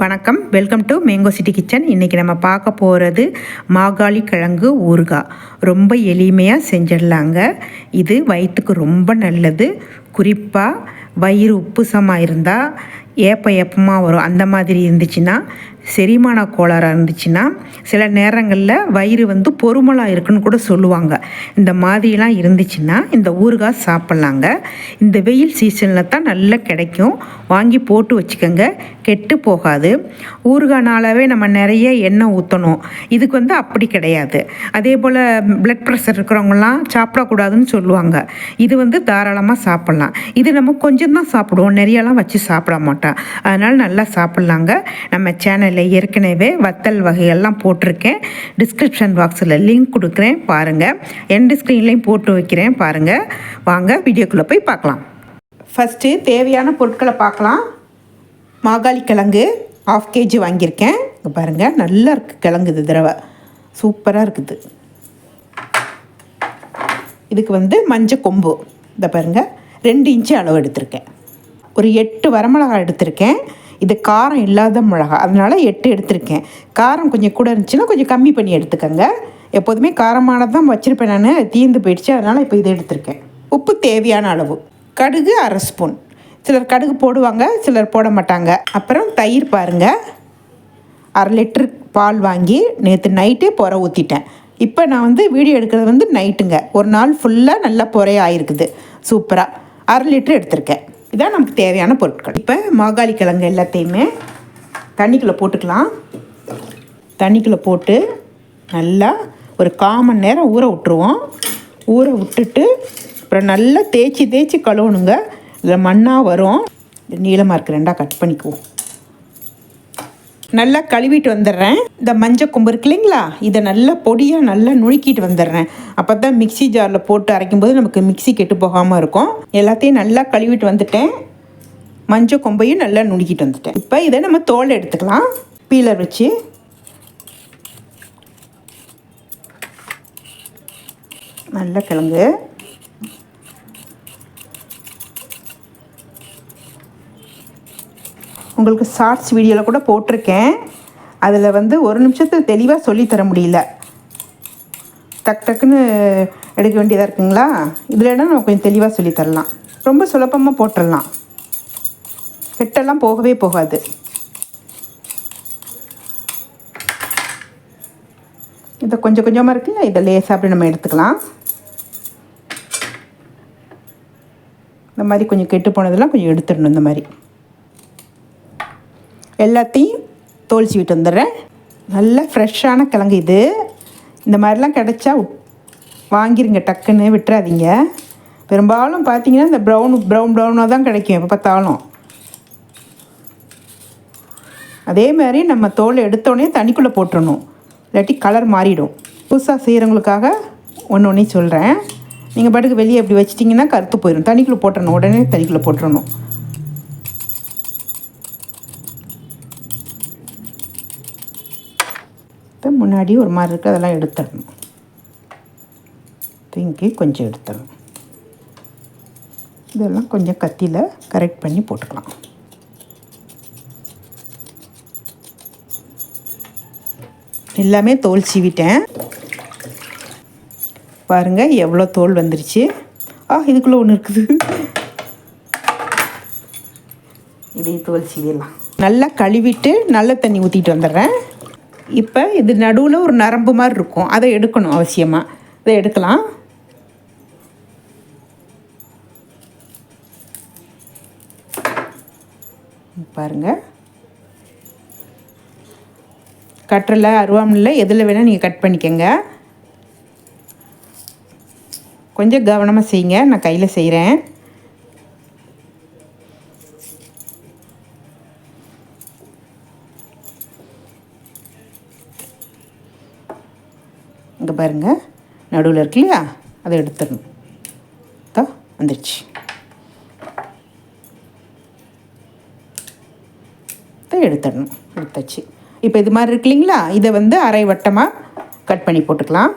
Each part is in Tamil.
வணக்கம். Welcome to mango city kitchen இன்றைக்கி நம்ம பார்க்க போகிறது மாகாளி கிழங்கு ஊறுகாய். ரொம்ப எளிமையாக செஞ்சிடலாங்க. இது வயிற்றுக்கு ரொம்ப நல்லது. குறிப்பாக வயிறு உப்புசமாக இருந்தால் ஏப்ப ஏப்பமாக வரும். அந்த மாதிரி இருந்துச்சுன்னா செரிமான கோளாறாக இருந்துச்சுன்னா சில நேரங்களில் வயிறு வந்து பொறுமலாக இருக்குன்னு கூட சொல்லுவாங்க. இந்த மாதிரிலாம் இருந்துச்சுன்னா இந்த ஊறுகாய் சாப்பிட்லாங்க. இந்த வெயில் சீசனில் தான் நல்லா கிடைக்கும். வாங்கி போட்டு வச்சுக்கோங்க. கெட்டு போகாது. ஊறுகாய்னாலவே நம்ம நிறைய எண்ணெய் ஊற்றணும் இதுக்கு வந்து அப்படி கிடையாது. அதே போல் பிளட் ப்ரெஷர் இருக்கிறவங்கலாம் சாப்பிடக்கூடாதுன்னு சொல்லுவாங்க. இது வந்து தாராளமாக சாப்பிட்லாம். இது நம்ம கொஞ்சம் தான் சாப்பிடுவோம். நிறையலாம் வச்சு சாப்பிட மாட்டோம். அதனால் நல்லா சாப்பிட்லாங்க. நம்ம சேனல் சேனலில் ஏற்கனவே வத்தல் வகையெல்லாம் போட்டிருக்கேன். டிஸ்கிரிப்ஷன் பாக்ஸில் லிங்க் கொடுக்குறேன் பாருங்கள் எண்ட் ஸ்க்ரீன்லேயும் போட்டு வைக்கிறேன் பாருங்கள் வாங்க வீடியோக்குள்ளே போய் பார்க்கலாம். ஃபஸ்ட்டு தேவையான பொருட்களை பார்க்கலாம். மாகாளி கிழங்கு ஆஃப் கேஜி வாங்கியிருக்கேன். இங்கே பாருங்கள் நல்லா இருக்குது கிழங்கு இது தடவை. சூப்பராக இருக்குது. இதுக்கு வந்து மஞ்சள் கொம்பு. இதை பாருங்கள் ரெண்டு இன்ச்சு அளவு எடுத்திருக்கேன். ஒரு எட்டு வரமிளகாய் எடுத்திருக்கேன். இது காரம் இல்லாத மிளகா அதனால் எட்டு எடுத்திருக்கேன். காரம் கொஞ்சம் கூட இருந்துச்சுன்னா கொஞ்சம் கம்மி பண்ணி எடுத்துக்கோங்க. எப்போதுமே காரமானது தான் வச்சுருப்பேன் நான். தீர்ந்து போயிடுச்சு. அதனால் இப்போ இதை எடுத்திருக்கேன். உப்பு தேவையான அளவு. கடுகு அரை ஸ்பூன். சிலர் கடுகு போடுவாங்க சிலர் போட மாட்டாங்க. அப்புறம் தயிர் பாருங்கள் அரை லிட்டர் பால் வாங்கி நேற்று நைட்டே புற ஊற்றிட்டேன் இப்போ நான் வந்து வீடியோ எடுக்கிறது வந்து நைட்டுங்க. ஒரு நாள் ஃபுல்லாக நல்லா புறைய ஆயிருக்குது. சூப்பராக அரை லிட்டர் எடுத்திருக்கேன். இதான் நமக்கு தேவையான பொருட்கள். இப்போ மாகாளி கிழங்கு எல்லாத்தையுமே தண்ணிக்குள்ளே போட்டுக்கலாம். தண்ணிக்குள்ளே போட்டு நல்லா ஒரு காமன் நேரம் ஊற விட்டுருவோம். ஊற விட்டுட்டு அப்புறம் நல்லா தேய்ச்சி தேய்ச்சி கழுவணுங்க. இதில் மண்ணாக வரும். நீளமாக இருக்கு. ரெண்டாக கட் பண்ணிக்குவோம். நல்லா கழுவிட்டு வந்துடுறேன். இந்த மஞ்சள் கொம்பு இருக்கு இல்லைங்களா? இதை நல்லா பொடியாக நல்லா நுணுக்கிட்டு வந்துடுறேன். அப்போ தான் மிக்சி ஜாரில் போட்டு அரைக்கும்போது நமக்கு மிக்சி கெட்டு போகாமல் இருக்கும். எல்லாத்தையும் நல்லா கழுவிட்டு வந்துட்டேன். மஞ்சள் கொம்பையும் நல்லா நுணுக்கிட்டு வந்துட்டேன். இப்போ இதை நம்ம தோல் எடுத்துக்கலாம். பீலர் வச்சு. நல்ல கிழங்கு உங்களுக்கு ஷார்ட்ஸ் வீடியோவில் கூட போட்டிருக்கேன். அதில் வந்து ஒரு நிமிஷத்தில் தெளிவாக சொல்லித்தர முடியல. டக் டக்குன்னு எடுக்க வேண்டியதாக இருக்குங்களா? இதில் நம்ம கொஞ்சம் தெளிவாக சொல்லித்தரலாம் ரொம்ப சுலபமாக போட்டுடலாம் கெட்டெல்லாம் போகவே போகாது. இதை கொஞ்சம் கொஞ்சமாக இருக்குல்ல? இதை லேசாக அப்படி நம்ம எடுத்துக்கலாம். இந்த மாதிரி கொஞ்சம் கெட்டு போனதெல்லாம் கொஞ்சம் எடுத்துடணும் இந்த மாதிரி. எல்லாத்தையும் தோல் விட்டு வந்துடுறேன். நல்ல ஃப்ரெஷ்ஷான கிழங்கு இது. இந்த மாதிரிலாம் கிடச்சா வாங்கிருங்க டக்குன்னு விட்டுறாதீங்க. பெரும்பாலும் பார்த்தீங்கன்னா இந்த ப்ரௌன் ப்ரௌன் ப்ரௌனாக தான் கிடைக்கும் எப்போ பார்த்தாலும். அதே மாதிரி நம்ம தோல் எடுத்தோடனே தண்ணிக்குள்ளே போட்டுடணும் இல்லாட்டி கலர் மாறிடும். புதுசாக செய்கிறவங்களுக்காக ஒன்று ஒன்றே சொல்கிறேன் நீங்கள் பாட்டுக்கு வெளியே இப்படி வச்சிட்டிங்கன்னா கருத்து போயிடும். தண்ணிக்குள்ளே போட்டுடணும் உடனே தண்ணிக்குள்ளே போட்டுறணும். இப்போ முன்னாடி ஒரு மாதிரி இருக்குது அதெல்லாம் எடுத்துடணும். பிங்கி கொஞ்சம் எடுத்துடணும். இதெல்லாம் கொஞ்சம் கத்தியில் கரெக்ட் பண்ணி போட்டுக்கலாம். எல்லாமே தோல் சீவிட்டேன். பாருங்கள் எவ்வளோ தோல் வந்துருச்சு. ஆ இதுக்குள்ளே ஒன்று இருக்குது. இதையும் தோல் சீவிடலாம். நல்லா கழுவிட்டு நல்ல தண்ணி ஊற்றிட்டு வந்துடுறேன். இப்போ இது நடுவில் ஒரு நரம்பு மாதிரி இருக்கும். அதை எடுக்கணும் அவசியமாக இதை எடுக்கலாம். பாருங்கள் கட்டரில் அருவாமனில் எதில் வேணால் நீங்கள் கட் பண்ணிக்கோங்க. கொஞ்சம் கவனமாக செய்யுங்க. நான் கையில் செய்கிறேன் இங்கே பாருங்கள் நடுவில் இருக்கு இல்லையா? அதை எடுத்துடணும். தா வந்துடுச்சு எடுத்துடணும். எடுத்தாச்சு. இப்போ இது மாதிரி இருக்கு இல்லைங்களா? இதை வந்து அரை வட்டமாக கட் பண்ணி போட்டுக்கலாம்.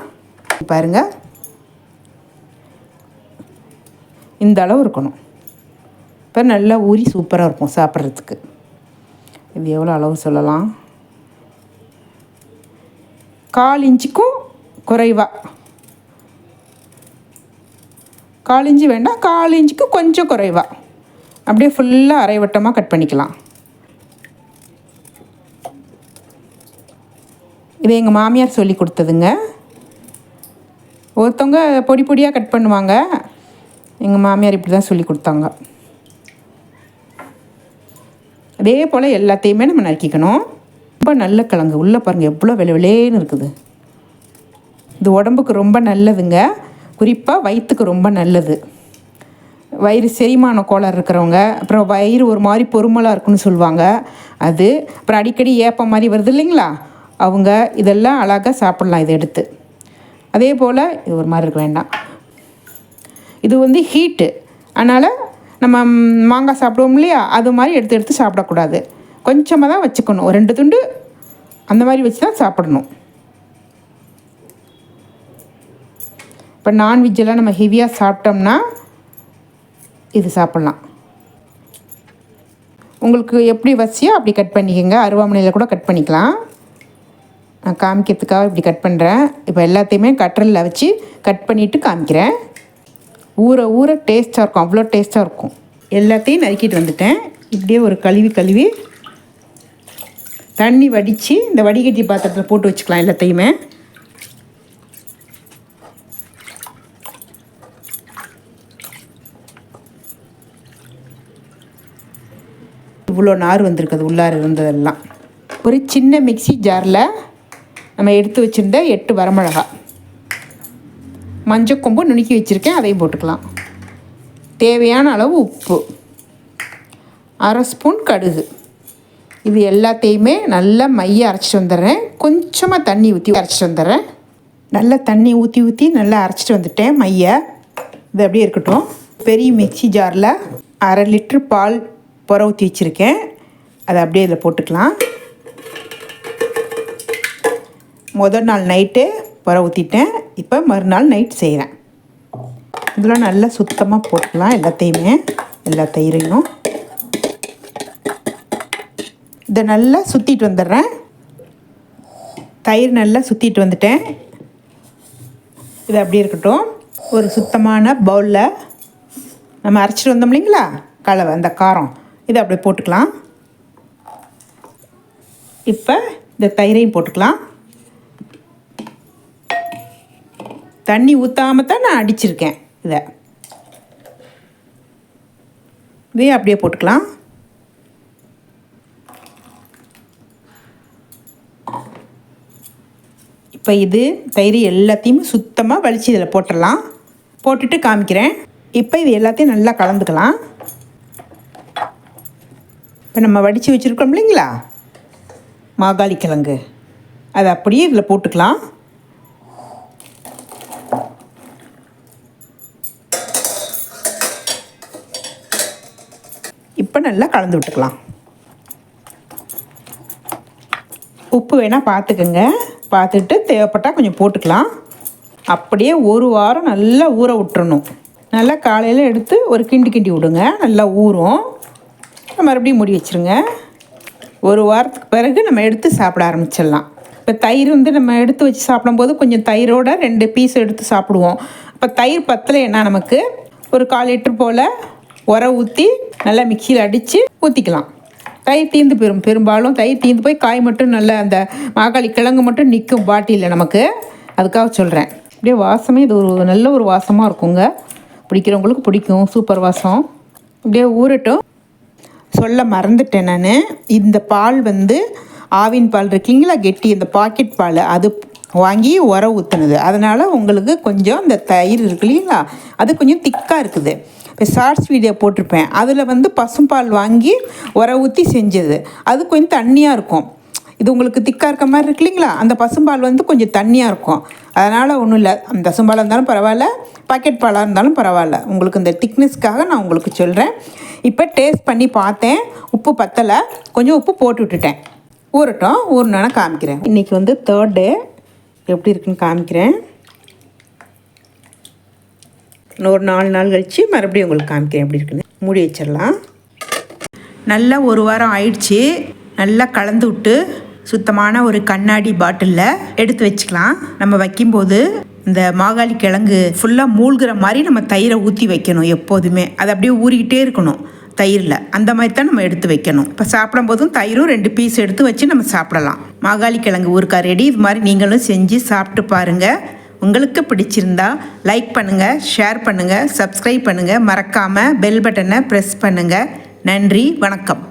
பாருங்கள் இந்த அளவு இருக்கணும். இப்போ நல்லா ஊறி சூப்பராக இருக்கும் சாப்பிட்றதுக்கு. இது எவ்வளோ அளவு சொல்லலாம்? கால் இன்ச்சுக்கும் குறைவாக கால் இஞ்சி வேண்டாம் கால் இஞ்சிக்கு கொஞ்சம் குறைவாக அப்படியே ஃபுல்லாக அரைவட்டமாக கட் பண்ணிக்கலாம். இது எங்கள் மாமியார் சொல்லி கொடுத்ததுங்க. ஒருத்தவங்க பொடி பொடியாக கட் பண்ணுவாங்க. எங்கள் மாமியார் இப்படி தான் சொல்லி கொடுத்தாங்க. அதே போல் எல்லாத்தையுமே நம்ம நறுக்கிக்கணும். ரொம்ப நல்ல கிழங்கு. உள்ளே பாருங்கள் எவ்வளோ விலை வெளேன்னு இருக்குது. இது உடம்புக்கு ரொம்ப நல்லதுங்க. குறிப்பாக வயிற்றுக்கு ரொம்ப நல்லது. வயிறு செரிமான கோளாறு இருக்கிறவங்க அப்புறம் வயிறு ஒரு மாதிரி பொறுமலாக இருக்குன்னு சொல்லுவாங்க. அது அப்புறம் அடிக்கடி ஏப்பம் மாதிரி வருது இல்லைங்களா? அவங்க இதெல்லாம் அழகாக சாப்பிட்லாம் இதை எடுத்து. அதே போல் இது ஒரு மாதிரி இருக்க வேண்டாம். இது வந்து ஹீட்டு அதனால் நம்ம மாங்காய் சாப்பிடுவோம் இல்லையா? அது மாதிரி எடுத்து எடுத்து சாப்பிடக்கூடாது. கொஞ்சமாக தான் வச்சுக்கணும். ரெண்டு துண்டு அந்த மாதிரி வச்சு தான் சாப்பிடணும். இப்போ நான்வெஜ்ஜெல்லாம் நம்ம ஹெவியாக சாப்பிட்டோம்னா இது சாப்பிட்லாம். உங்களுக்கு எப்படி வசியோ அப்படி கட் பண்ணிக்கோங்க. அருவாமனையில் கூட கட் பண்ணிக்கலாம். நான் காமிக்கிறதுக்காக இப்படி கட் பண்ணுறேன் இப்போ எல்லாத்தையுமே கட்டரில் வச்சு கட் பண்ணிவிட்டு காமிக்கிறேன். ஊற ஊற டேஸ்ட்டாக இருக்கும். அவ்வளோ டேஸ்ட்டாக இருக்கும். எல்லாத்தையும் நறுக்கிட்டு வந்துட்டேன். இப்படியே ஒரு கழுவி கழுவி தண்ணி வடித்து இந்த வடிகட்டி பாத்திரத்தில் போட்டு வச்சுக்கலாம் எல்லாத்தையுமே. இவ்வளோ நார் வந்திருக்குது உள்ளார இருந்ததெல்லாம். ஒரு சின்ன மிக்ஸி ஜாரில் நம்ம எடுத்து வச்சுருந்த எட்டு வரமிளகா. மஞ்சள் கொம்பு நுணுக்கி வச்சுருக்கேன் அதையும் போட்டுக்கலாம். தேவையான அளவு உப்பு. அரை ஸ்பூன் கடுகு. இது எல்லாத்தையுமே நல்லா மைய அரைச்சிட்டு வந்துடுறேன். கொஞ்சமாக தண்ணி ஊற்றி அரைச்சிட்டு வந்துடுறேன். நல்லா தண்ணி ஊற்றி ஊற்றி நல்லா அரைச்சிட்டு வந்துட்டேன் மைய. இது அப்படியே இருக்கட்டும். பெரிய மிக்ஸி ஜாரில் அரை லிட்ரு பால் புற ஊற்றி வச்சுருக்கேன் அதை அப்படியே இதில் போட்டுக்கலாம். முதல் நாள் நைட்டு புற ஊற்றிட்டேன் இப்போ மறுநாள் நைட் செய்கிறேன். இதெல்லாம் நல்லா சுத்தமாக போட்டுக்கலாம் எல்லாத்தையுமே. எல்லா தயிரையும். இதை நல்லா சுற்றிட்டு வந்துடுறேன். தயிர் நல்லா சுற்றிட்டு வந்துட்டேன். இது அப்படியே இருக்கட்டும். ஒரு சுத்தமான பவுலில் நம்ம அரைச்சிட்டு வந்தோம் இல்லைங்களா? கலவை அந்த காரம். இதை அப்படியே போட்டுக்கலாம். இப்போ இந்த தயிரையும் போட்டுக்கலாம். தண்ணி ஊற்றாம தான் நான் அடிச்சிருக்கேன் இதை. இதையும் அப்படியே போட்டுக்கலாம். இப்போ இது தயிர் எல்லாத்தையும் சுத்தமாக வலிச்சு இதில் போட்டுடலாம். போட்டுட்டு காமிக்கிறேன். இப்போ இது எல்லாத்தையும் நல்லா கலந்துக்கலாம். இப்போ நம்ம வடித்து வச்சுருக்கோம் இல்லைங்களா? மாகாளி கிழங்கு. அதை அப்படியே இதில் போட்டுக்கலாம். இப்போ நல்லா கலந்து விட்டுக்கலாம். உப்பு வேணால் பார்த்துக்கோங்க. பார்த்துட்டு தேவைப்பட்டால் கொஞ்சம் போட்டுக்கலாம். அப்படியே ஒரு வாரம் நல்லா ஊற விட்டுறணும். நல்லா காலையில் எடுத்து ஒரு கிண்டி கிண்டி விடுங்க. நல்லா ஊறும். மறுபடியும் மூடி வச்சுருங்க. ஒரு வாரத்துக்கு பிறகு நம்ம எடுத்து சாப்பிட ஆரம்பிச்சிடலாம். இப்போ தயிர் வந்து நம்ம எடுத்து வச்சு சாப்பிடும்போது கொஞ்சம் தயிரோட ரெண்டு பீஸ் எடுத்து சாப்பிடுவோம். இப்போ தயிர் பத்தலைன்னா நமக்கு ஒரு கால் லிட்டர் போல் உர ஊற்றி நல்லா மிக்சியில் அடித்து ஊற்றிக்கலாம் தயிர் தீர்ந்து போயிடும் பெரும்பாலும் தயிர் தீர்ந்து போய் காய் மட்டும் நல்ல அந்த மாகாளி கிழங்கு மட்டும் நிற்கும் பாட்டியில் நமக்கு. அதுக்காக சொல்கிறேன் அப்படியே வாசமே இது ஒரு நல்ல ஒரு வாசமாக இருக்குங்க. பிடிக்கிறவங்களுக்கு பிடிக்கும். சூப்பர் வாசம். அப்படியே ஊறட்டும். சொல்ல மறந்துட்டேன் நான். இந்த பால் வந்து ஆவின் பால் இருக்கீங்களா கெட்டி இந்த பாக்கெட் பால். அது வாங்கி உர ஊற்றுனது அதனால் உங்களுக்கு கொஞ்சம் இந்த தயிர் இருக்கு இல்லைங்களா? அது கொஞ்சம் திக்காக இருக்குது. இப்போ ஷார்ட்ஸ் வீடியோ போட்டிருப்பேன். அதில் வந்து பசும்பால் வாங்கி உர ஊற்றி செஞ்சது. அது கொஞ்சம் தண்ணியாக இருக்கும். இது உங்களுக்கு திக்காக இருக்க மாதிரி இருக்கு இல்லைங்களா? அந்த பசும்பால் வந்து கொஞ்சம் தண்ணியாக இருக்கும். அதனால் ஒன்றும் இல்லை. அந்த பசும்பாலாக இருந்தாலும் பரவாயில்ல. பாக்கெட் பாலாக இருந்தாலும் பரவாயில்ல. உங்களுக்கு இந்த திக்னஸ்க்காக நான் உங்களுக்கு சொல்கிறேன் இப்போ டேஸ்ட் பண்ணி பார்த்தேன். உப்பு பத்தலை. கொஞ்சம் உப்பு போட்டு விட்டுட்டேன். ஊறட்டும். ஊறினோன்னா காமிக்கிறேன். இன்றைக்கி வந்து தேர்ட் டே எப்படி இருக்குன்னு காமிக்கிறேன். இன்னொரு நாலு நாள் கழித்து மறுபடியும் உங்களுக்கு காமிக்கிறேன் எப்படி இருக்குன்னு. மூடி வச்சிடலாம். நல்லா ஒரு வாரம் ஆயிடுச்சு. நல்லா கலந்து விட்டு சுத்தமான ஒரு கண்ணாடி பாட்டிலில் எடுத்து வச்சுக்கலாம். நம்ம வைக்கும்போது இந்த மாகாளி கிழங்கு ஃபுல்லாக மூழ்கிற மாதிரி நம்ம தயிரை ஊற்றி வைக்கணும் எப்போதுமே. அது அப்படியே ஊறிக்கிட்டே இருக்கணும் தயிரில். அந்த மாதிரி தான் நம்ம எடுத்து வைக்கணும். இப்போ சாப்பிடும்போதும் தயிரும் ரெண்டு பீஸ் எடுத்து வச்சு நம்ம சாப்பிடலாம். மாகாளி கிழங்கு ஊருக்கா ரெடி இது மாதிரி நீங்களும் செஞ்சு சாப்பிட்டு பாருங்கள் உங்களுக்கு பிடிச்சிருந்தா லைக் பண்ணுங்கள் ஷேர் பண்ணுங்கள் சப்ஸ்கிரைப் பண்ணுங்கள் மறக்காமல் பெல் பட்டனை ப்ரெஸ் பண்ணுங்கள் நன்றி வணக்கம்.